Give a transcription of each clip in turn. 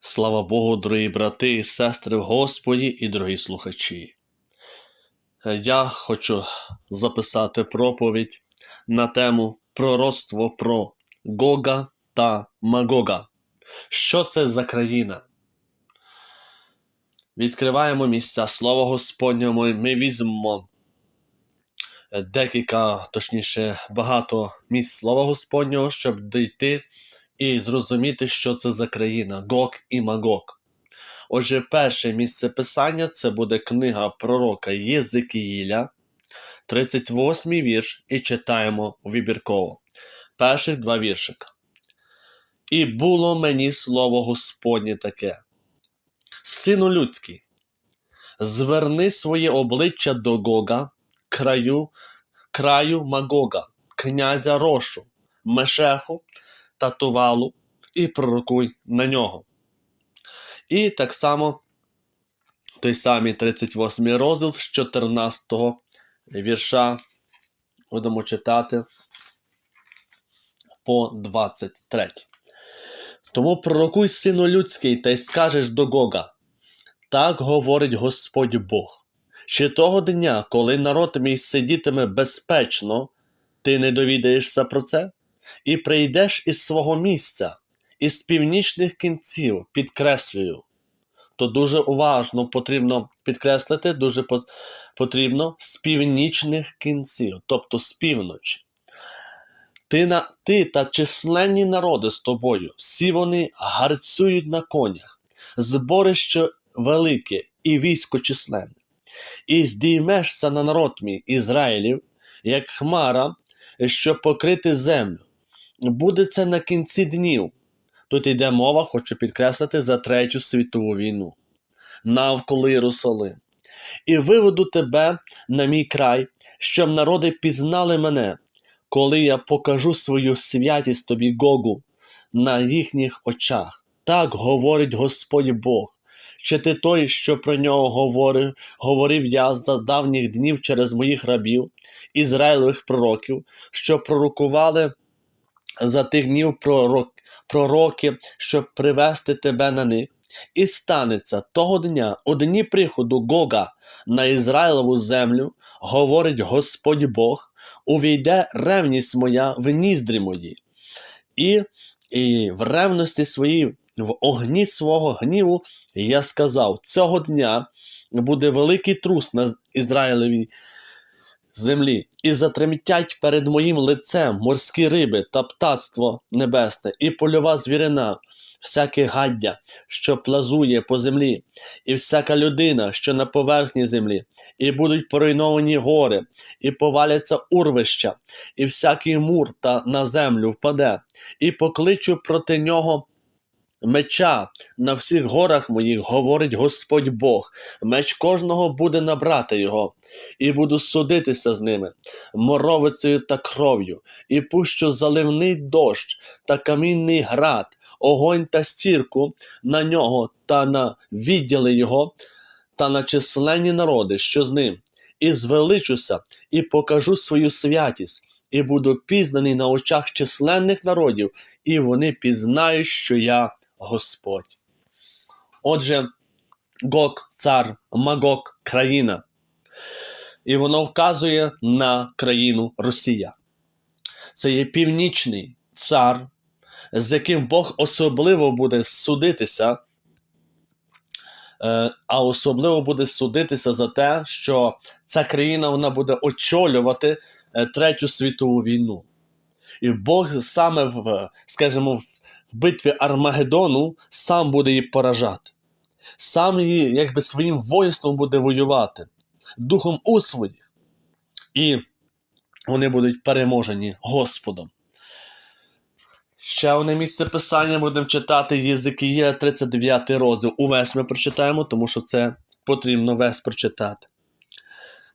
Слава Богу, дорогі брати і сестри в Господі і дорогі слухачі. Я хочу записати проповідь на тему пророцтво про Гога та Магога. Що це за країна? Відкриваємо місця Слова Господнього. і Ми візьмемо декілька, точніше, багато місць Слова Господнього, щоб дійти і зрозуміти, що це за країна Гог і Магог. Отже, перше місце писання це буде книга пророка Єзикіїля, 38 вірш, і читаємо вибірково. Перших два віршика. І було мені слово Господнє таке. Сину людський, зверни своє обличчя до Гога, краю, краю Магога, князя Рошу, Мешеху та Тувалу, і пророкуй на нього. І так само той самий 38 розділ з 14 вірша будемо читати по 23. Тому пророкуй, сину людський, та й скажеш до Гога. Так говорить Господь Бог. Чи того дня, коли народ мій сидітиме безпечно, ти не довідаєшся про це? І прийдеш із свого місця, із північних кінців, підкреслюю. То дуже уважно потрібно підкреслити, дуже потрібно з північних кінців, тобто з півночі. Ти, на, ти та численні народи з тобою, всі вони гарцюють на конях, зборище велике і військо численне. І здіймешся на народ мій Ізраїлів, як хмара, щоб покрити землю. Буде це на кінці днів. Тут йде мова, хочу підкреслити, за Третю світову війну навколо Єрусалим. І виведу тебе на мій край, щоб народи пізнали мене, коли я покажу свою святість тобі Гогу на їхніх очах. Так говорить Господь Бог. Чи ти той, що про нього говорив, говорив я за давніх днів через моїх рабів, ізраїлевих пророків, що пророкували за тих днів пророк, пророки, щоб привести тебе на них. І станеться того дня, у дні приходу Гога на Ізраїлову землю, говорить Господь Бог, увійде ревність моя в ніздрі мої, і, і в ревності своїй, в огні свого гніву я сказав: цього дня буде великий трус на Ізраїлевій землі, і затремтять перед моїм лицем морські риби та птацтво небесне, і польова звірина, всяке гаддя, що плазує по землі, і всяка людина, що на поверхні землі, і будуть поруйновані гори, і поваляться урвища, і всякий мур та на землю впаде, і покличу проти нього. Меча на всіх горах моїх, говорить Господь Бог, меч кожного буде набрати його, і буду судитися з ними, моровицею та кров'ю, і пущу заливний дощ та камінний град, огонь та стірку на нього та на відділи його, та на численні народи, що з ним, і звеличуся, і покажу свою святість, і буду пізнаний на очах численних народів, і вони пізнають, що я Господь. Отже, Гог, цар, Магог, країна. І воно вказує на країну Росія. Це є північний цар, з яким Бог особливо буде судитися, е, а особливо буде судитися за те, що ця країна вона буде очолювати е, Третю світову війну. І Бог саме в, скажімо, в битві Армагеддону сам буде її поражати. Сам її, якби своїм воїнством буде воювати, духом у своїх. І вони будуть переможені Господом. Ще одне місце писання будемо читати Єзикіїля 39 розділ. Увесь ми прочитаємо, тому що це потрібно весь прочитати.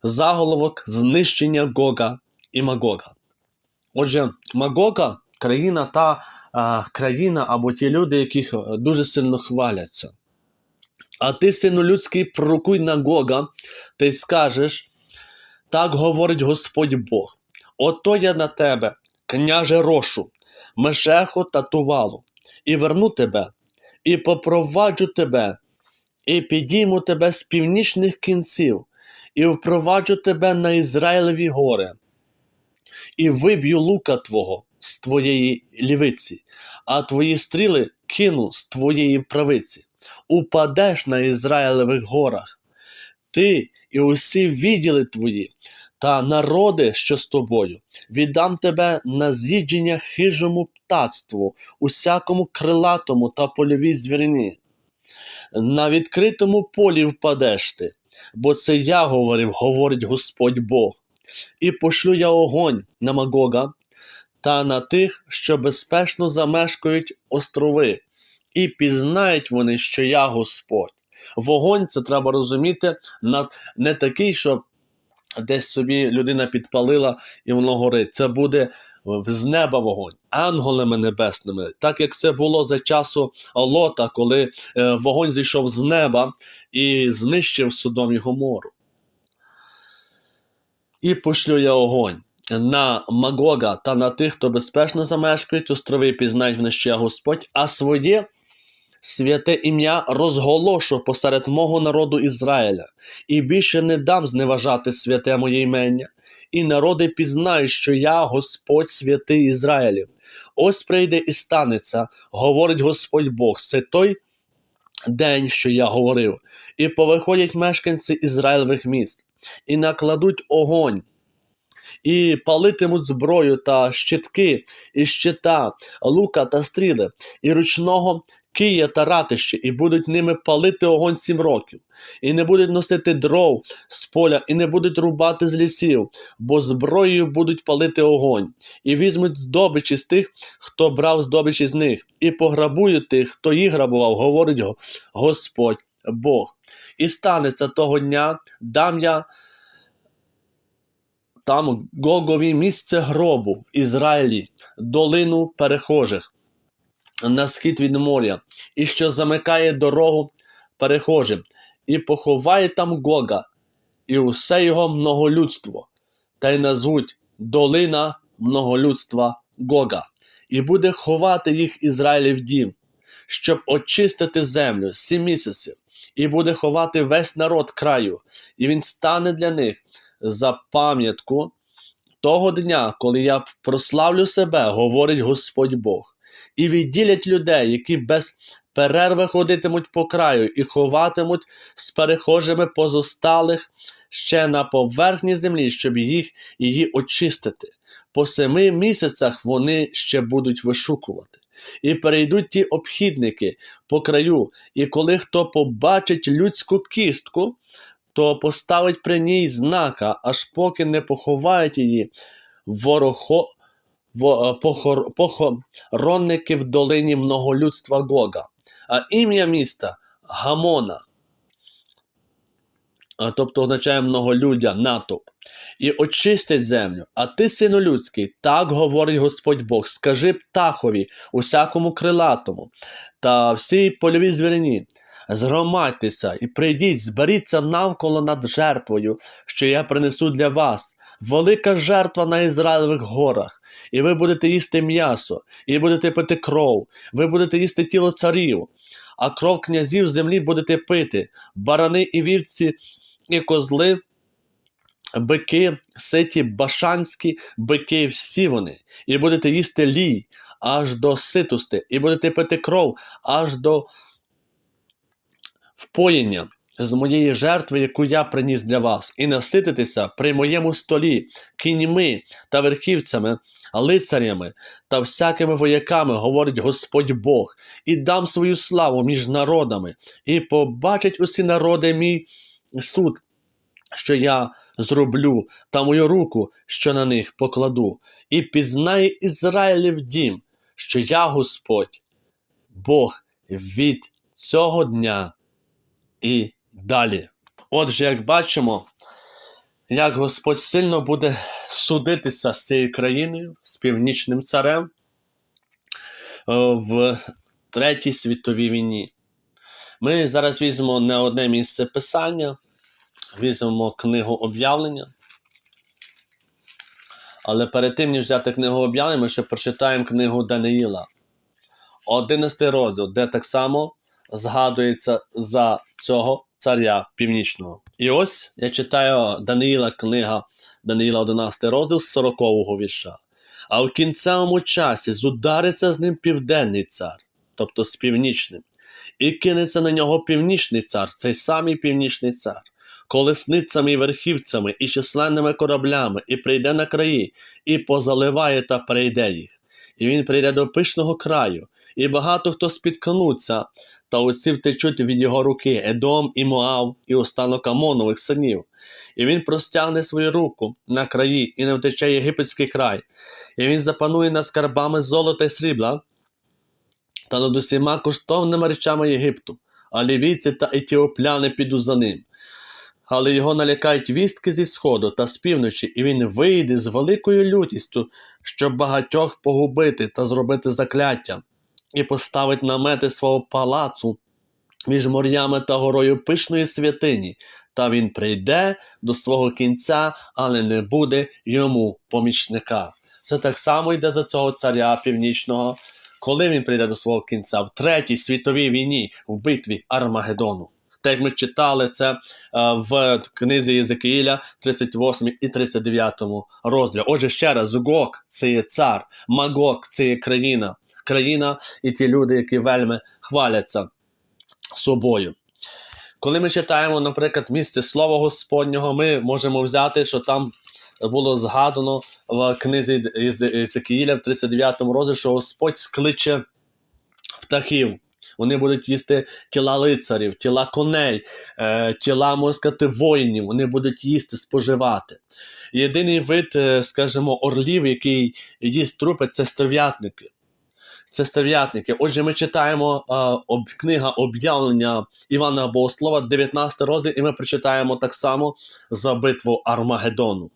Заголовок знищення Гога і Магога. Отже, Магога країна та а, країна або ті люди, яких дуже сильно хваляться. А ти, сину людський, пророкуй на Гога, й скажеш, так говорить Господь Бог. Ото я на тебе, княже рошу, мешеху та тувалу, і верну тебе, і попроваджу тебе, і підійму тебе з північних кінців, і впроваджу тебе на Ізраїлеві гори, і виб'ю лука твого з твоєї лівиці, а твої стріли кину з твоєї правиці. Упадеш на Ізраїлевих горах, ти і усі відділи твої, та народи, що з тобою, віддам тебе на з'їдження хижому птацтву, усякому крилатому та польовій звірині. На відкритому полі впадеш ти, бо це я говорив, говорить Господь Бог. І пошлю я огонь на Магога та на тих, що безпечно замешкають острови, і пізнають вони, що я Господь. Вогонь це треба розуміти, не такий, що десь собі людина підпалила і воно горить. Це буде з неба вогонь, ангелами небесними, так як це було за часу Лота, коли е, вогонь зійшов з неба і знищив Содом і Гомору. І пошлю я огонь на Магога та на тих, хто безпечно замешкають острови, пізнають вони, що Господь, а своє святе ім'я розголошу посеред мого народу Ізраїля, і більше не дам зневажати святе моє імення, і народи пізнають, що я Господь святий Ізраїлів. Ось прийде і станеться, говорить Господь Бог. Це той день, що я говорив, і повиходять мешканці Ізраїлевих міст, і накладуть огонь. І палитимуть зброю та щитки, і щита, лука та стріли, і ручного кия та ратище, і будуть ними палити огонь сім років, і не будуть носити дров з поля, і не будуть рубати з лісів, бо зброєю будуть палити огонь, і візьмуть здобичі з тих, хто брав здобичі з них, і пограбують тих, хто їх грабував, говорить Господь Бог. І станеться того дня, дам я там Гогові місце гробу в Ізраїлі, долину перехожих на схід від моря, і що замикає дорогу перехожим, і поховає там Гога, і усе його многолюдство, та й назвуть долина многолюдства Гога, і буде ховати їх Ізраїлів дім, щоб очистити землю сім місяців, і буде ховати весь народ краю, і він стане для них за пам'ятку того дня, коли я прославлю себе, говорить Господь Бог, і відділять людей, які без перерви ходитимуть по краю і ховатимуть з перехожими позосталих ще на поверхні землі, щоб їх її очистити. По семи місяцях вони ще будуть вишукувати. І перейдуть ті обхідники по краю, і коли хто побачить людську кістку, то поставить при ній знака, аж поки не поховають її ворохо, во, е, похор, похоронники в долині многолюдства Гога, а ім'я міста Гамона, тобто означає многолюдя, натовп, і очистять землю. А ти, сину людський, так говорить Господь Бог, скажи птахові, усякому крилатому та всій польовій звірині. Згромадьтеся і прийдіть, зберіться навколо над жертвою, що я принесу для вас. Велика жертва на Ізраїлевих горах, і ви будете їсти м'ясо, і будете пити кров, ви будете їсти тіло царів, а кров князів землі будете пити, барани і вівці, і козли, бики, ситі, башанські, бики, всі вони, і будете їсти лій аж до ситости, і будете пити кров аж до впоєння з моєї жертви, яку я приніс для вас, і насититися при моєму столі кіньми та верхівцями, лицарями та всякими вояками, говорить Господь Бог, і дам свою славу між народами, і побачать усі народи мій суд, що я зроблю, та мою руку, що на них покладу, і пізнає Ізраїлів дім, що я Господь, Бог від цього дня і далі. Отже, як бачимо, як Господь сильно буде судитися з цією країною, з північним царем е, в Третій світовій війні. Ми зараз візьмемо не одне місце писання, візьмемо книгу об'явлення. Але перед тим, ніж взяти книгу об'явлення, ми ще прочитаємо книгу Даниїла. 11 розділ, де так само згадується за цього царя північного. І ось я читаю Даниїла книга Даниїла 11 розділ з 40-го вірша. А в кінцевому часі зудариться з ним південний цар, тобто з північним, і кинеться на нього північний цар, цей самий північний цар, колесницями і верхівцями, і численними кораблями, і прийде на краї, і позаливає та перейде їх. І він прийде до пишного краю, і багато хто спіткнуться, та оці втечуть від його руки Едом і Моав, і останок Амонових синів. І він простягне свою руку на краї, і не втече єгипетський край, і він запанує над скарбами золота й срібла, та над усіма коштовними речами Єгипту, а лівійці та етіопляни підуть за ним. Але його налякають вістки зі сходу та з півночі, і він вийде з великою лютістю, щоб багатьох погубити та зробити закляття, і поставить намети свого палацу між морями та горою пишної святині, та він прийде до свого кінця, але не буде йому помічника. Це так само йде за цього царя північного, коли він прийде до свого кінця в третій світовій війні в битві Армагеддону. Так як ми читали це е, в книзі Єзекіїля 38 і 39 розділі. Отже, ще раз, Гог це є цар, Магог це є країна, країна і ті люди, які вельми хваляться собою. Коли ми читаємо, наприклад, місце Слова Господнього, ми можемо взяти, що там було згадано в книзі Єзекіїля в 39 розділі, що Господь скличе птахів. Вони будуть їсти тіла лицарів, тіла коней, е, тіла, можна сказати, воїнів. Вони будуть їсти, споживати. Єдиний вид, е, скажімо, орлів, який їсть трупи, це стерв'ятники. Це стерв'ятники. Отже, ми читаємо е, об, книга об'явлення Івана Богослова, 19 розділ, і ми прочитаємо так само за битву Армагеддону.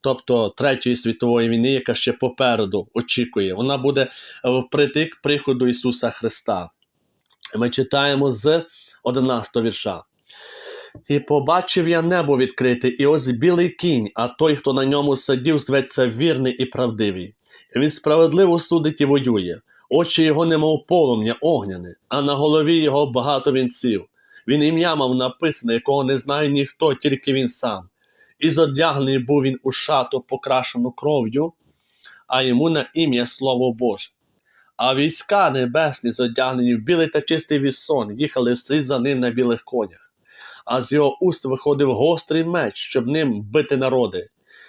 Тобто Третьої світової війни, яка ще попереду очікує. Вона буде впритик приходу Ісуса Христа. Ми читаємо з 11 вірша. І побачив я небо відкрите, і ось білий кінь, а той, хто на ньому сидів, зветься вірний і правдивий. І він справедливо судить і воює. Очі його немов полум'я огняне, а на голові його багато вінців. Він ім'я мав написане, якого не знає ніхто, тільки він сам. І зодягнений був він у шату, покрашену кров'ю, а йому на ім'я Слово Боже. А війська небесні, зодягнені в білий та чистий вісон, їхали вслід за ним на білих конях. А з його уст виходив гострий меч, щоб ним бити народи,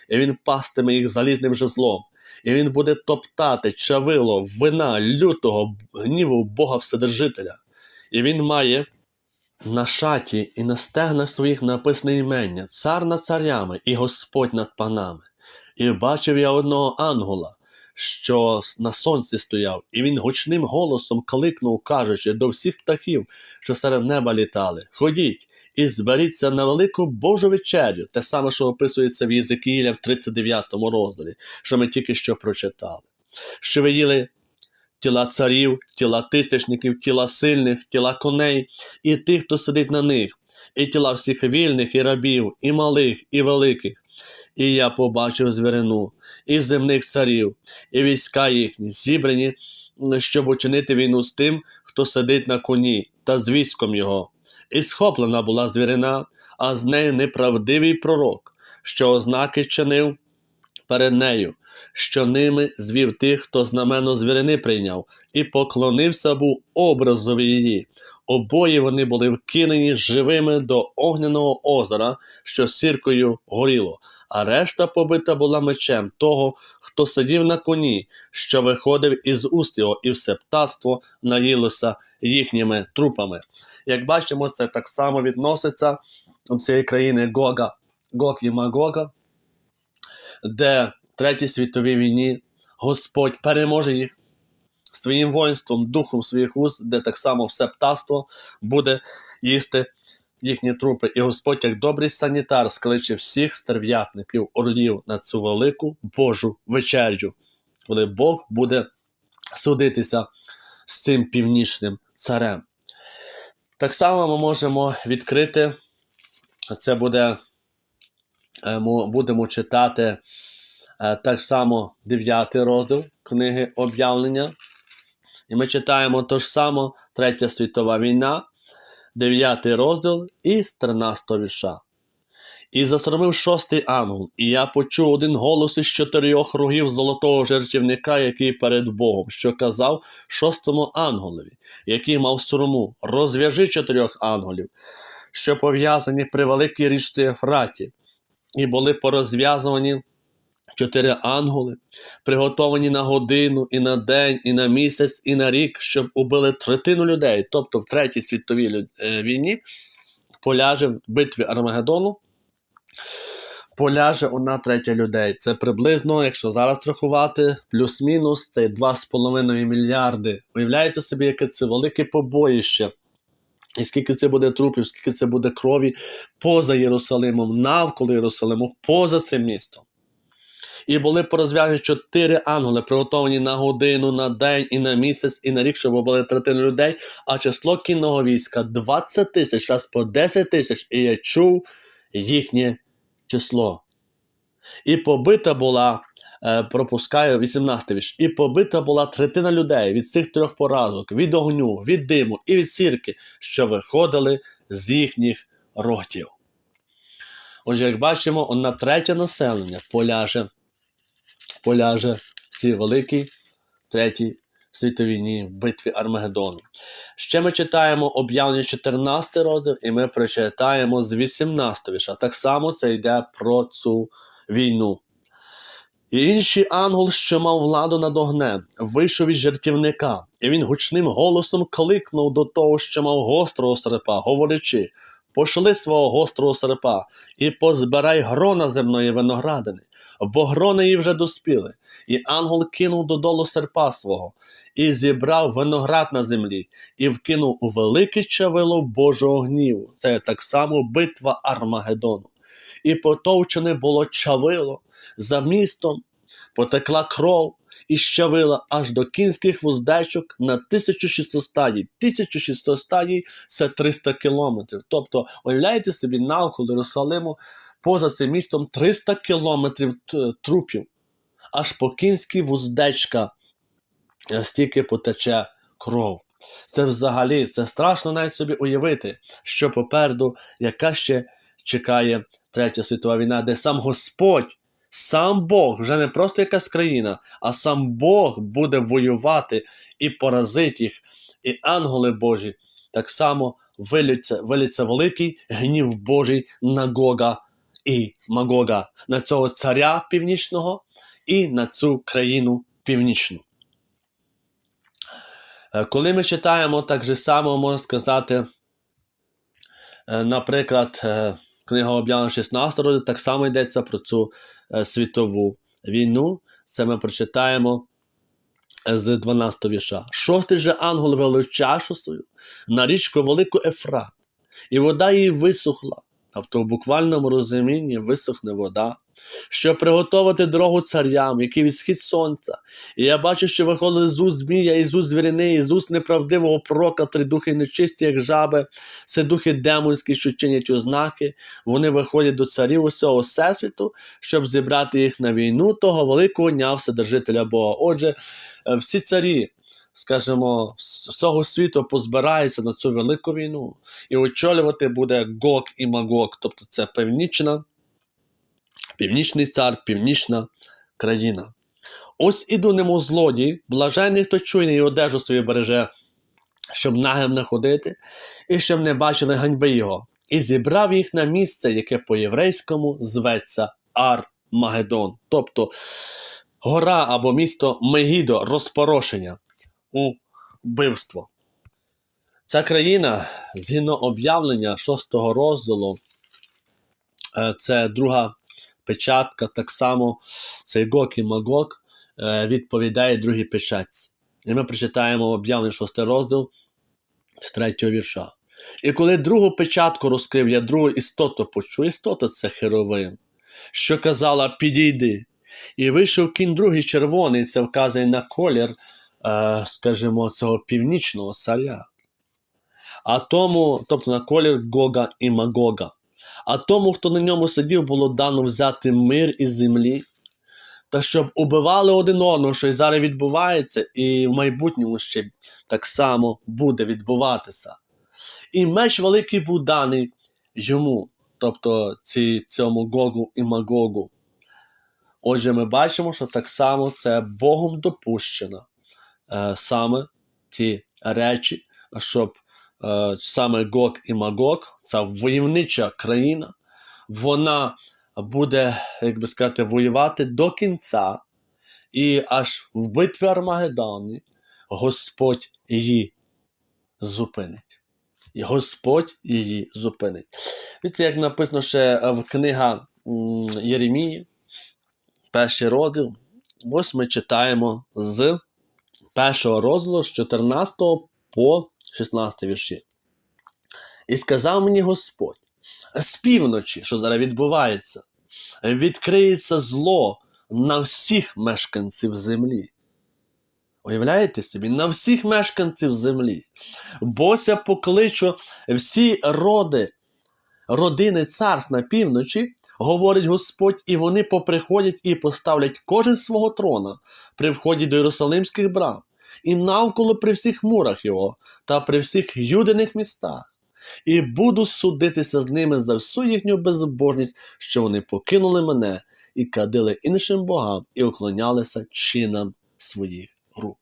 і він пастиме їх залізним жезлом, і він буде топтати чавило, вина лютого гніву Бога Вседержителя. І він має на шаті і на стегнах своїх написане імення, цар над царями і Господь над панами. І бачив я одного ангела, що на сонці стояв, і він гучним голосом кликнув, кажучи до всіх птахів, що серед неба літали: Ходіть і зберіться на велику Божу вечерю, те саме, що описується в Єзекіїля в 39 розділі, що ми тільки що прочитали. Що ви їли тіла царів, тіла тисячників, тіла сильних, тіла коней, і тих, хто сидить на них, і тіла всіх вільних, і рабів, і малих, і великих. І я побачив звірину, і земних царів, і війська їхні, зібрані, щоб учинити війну з тим, хто сидить на коні, та з військом його. І схоплена була звірина, а з неї неправдивий пророк, що ознаки чинив перед нею, що ними звів тих, хто знамено звірини прийняв, і поклонився був образові її. Обоє вони були вкинені живими до огняного озера, що сіркою горіло, а решта побита була мечем того, хто сидів на коні, що виходив із уст його, і все птаство наїлося їхніми трупами. Як бачимо, це так само відноситься до цієї країни Гога, Гог і Магога, де в Третій світовій війні Господь переможе їх своїм воїнством, духом своїх уст, де так само все птаство буде їсти їхні трупи. І Господь, як добрий санітар, скличе всіх стерв'ятників, орлів на цю велику Божу вечерю, коли Бог буде судитися з цим північним царем. Так само ми можемо відкрити, це буде, е, ми будемо читати е, так само 9 розділ книги об'явлення. І ми читаємо то ж само Третя світова війна, 9 розділ із 13 вірша. І засромив шостий ангел, і я почув один голос із чотирьох рогів золотого жертівника, який перед Богом, що казав шостому ангелові, який мав сурму, розв'яжи чотирьох ангелів, що пов'язані при великій річці Ефраті, і були порозв'язувані чотири ангели, приготовані на годину, і на день, і на місяць, і на рік, щоб убили третину людей. Тобто в Третій світовій е, війні поляже в битві Армагеддону, поляже одна третя людей. Це приблизно, якщо зараз рахувати, плюс-мінус, це 2,5 мільярди. Уявляєте собі, яке це велике побоїще. І скільки це буде трупів, скільки це буде крові поза Єрусалимом, навколо Єрусалиму, поза цим містом. І були порозв'язані чотири ангели, приготовані на годину, на день, і на місяць, і на рік, щоб були третини людей, а число кінного війська 20 тисяч, раз по 10 тисяч, і я чув їхнє число. І побита була, е, пропускаю 18 вірш, і побита була третина людей від цих трьох поразок, від огню, від диму і від сірки, що виходили з їхніх ротів. Отже, як бачимо, одна третя населення поляже, поляже в цій великій третій світовій війні в битві Армагеддону. Ще ми читаємо об'явлення 14 розділ, і ми прочитаємо з 18 вірша. Так само це йде про цю війну. І інший ангел, що мав владу над огнем, вийшов із жертівника, і він гучним голосом кликнув до того, що мав гострого серпа, говорячи: Пошли свого гострого серпа і позбирай грона земної виноградини, бо грони її вже доспіли. І ангел кинув додолу серпа свого, і зібрав виноград на землі, і вкинув у велике чавило Божого гніву. Це так само битва Армагеддону. І потовчене було чавило за містом, потекла кров і щавила аж до кінських вуздечок на 1600 стадій. 1600 стадій це 300 кілометрів. Тобто, уявляєте собі, навколо Єрусалиму, поза цим містом 300 кілометрів трупів. Аж по кінські вуздечка е, стільки потече кров. Це взагалі це страшно навіть собі уявити, що попереду, яка ще чекає Третя світова війна, де сам Господь, сам Бог, вже не просто якась країна, а сам Бог буде воювати і поразить їх. І ангели Божі так само виліться, виліться великий гнів Божий на Гога і Магога, на цього царя північного і на цю країну північну. Е, Коли ми читаємо так же само, можна сказати, е, наприклад, е, книга об'явлена 16 розділ, так само йдеться про цю е, світову війну. Це ми прочитаємо е, з 12 віша. Шостий же ангел велив чашу свою на річку Велику Ефрат, і вода її висохла. Тобто в буквальному розумінні висохне вода, щоб приготувати дорогу царям, які від схід сонця. І я бачу, що виходили з уст змія, і з уст звірини, і з уст неправдивого пророка, три духи нечисті, як жаби, це духи демонські, що чинять ознаки. Вони виходять до царів усього всесвіту, щоб зібрати їх на війну того великого дня Вседержителя Бога. Отже, е, всі царі, скажімо, з всього світу позбираються на цю велику війну. І очолювати буде Гог і Магог, тобто це північна, північний цар, північна країна. Ось іду немов злодій, блажений, хто чує і одежу свою береже, щоб нагим не ходити, і щоб не бачили ганьби його. І зібрав їх на місце, яке по-єврейському зветься Ар-Магеддон, тобто гора або місто Мегідо, розпорошення у вбивство. Ця країна, згідно об'явлення шостого розділу, е, це друга печатка, так само цей Гог і Магог е, відповідає другій печатці. І ми прочитаємо об'явлення шостий розділ з третього вірша. І коли другу печатку розкрив, я другу істоту почув. Істота це херовим, що казала: підійди. І вийшов кінь другий червоний, це вказує на колір, скажімо, цього північного царя. А тому, тобто на колір Гога і Магога. А тому, хто на ньому сидів, було дано взяти мир із землі та щоб убивали один одного, що і зараз відбувається, і в майбутньому ще так само буде відбуватися. І меч великий був даний йому, тобто ці, цьому Гогу і Магогу. Отже, ми бачимо, що так само це Богом допущено е, саме ті речі, щоб е, саме Гог і Магог, ця войовнича країна, вона буде, як би сказати, воювати до кінця, і аж в битві Армагеддоні Господь її зупинить. І Господь її зупинить. Дивіться, як написано ще в книга Єремії, перший розділ. Ось ми читаємо з першого розділу з 14 по 16 вірші. І сказав мені Господь, з півночі, що зараз відбувається, відкриється зло на всіх мешканців землі. Уявляєте собі, на всіх мешканців землі. Бося покличу всі роди, родини царств на півночі, говорить Господь, і вони поприходять і поставлять кожен свого трона при вході до Єрусалимських брам, і навколо при всіх мурах його та при всіх юдиних містах, і буду судитися з ними за всю їхню безбожність, що вони покинули мене і кадили іншим богам, і уклонялися чинам своїх рук.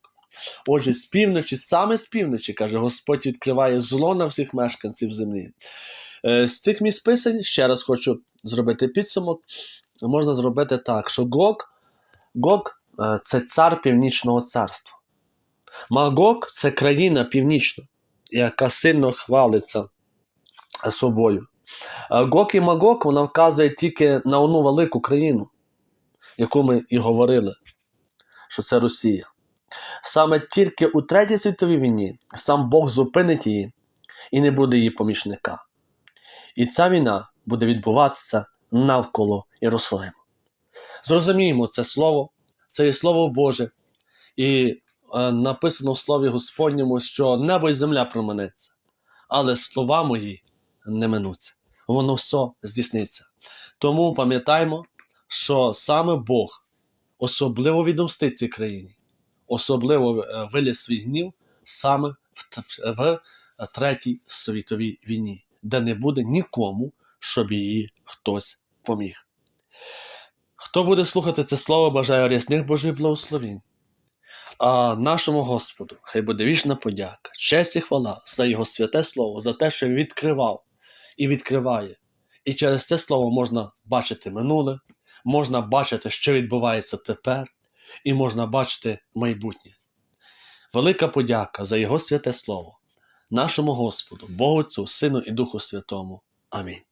Отже, з півночі, саме з півночі, каже Господь, відкриває зло на всіх мешканців землі. Е, З цих місць писань ще раз хочу зробити підсумок. Можна зробити так, що Гог, Гог е, це цар Північного царства. Магог це країна північна, яка сильно хвалиться собою. Е, Гог і Магог вона вказує тільки на одну велику країну, яку ми і говорили, що це Росія. Саме тільки у Третій світовій війні сам Бог зупинить її і не буде її помічника. І ця війна буде відбуватися навколо Єрусалиму. Зрозуміємо це слово, це є слово Боже, і е, написано в Слові Господньому, що небо і земля проминеться, але слова мої не минуться. Воно все здійсниться. Тому пам'ятаймо, що саме Бог особливо відомстить цій країні, особливо е, вилє свій гнів саме в, в, в Третій світовій війні, де не буде нікому, щоб її хтось поміг. Хто буде слухати це слово, бажаю рясних Божих благословень. А нашому Господу хай буде вічна подяка, честь і хвала за Його святе Слово, за те, що Він відкривав і відкриває. І через це слово можна бачити минуле, можна бачити, що відбувається тепер, і можна бачити майбутнє. Велика подяка за Його святе Слово, нашому Господу, Богу Отцю, Сину і Духу Святому. Амінь.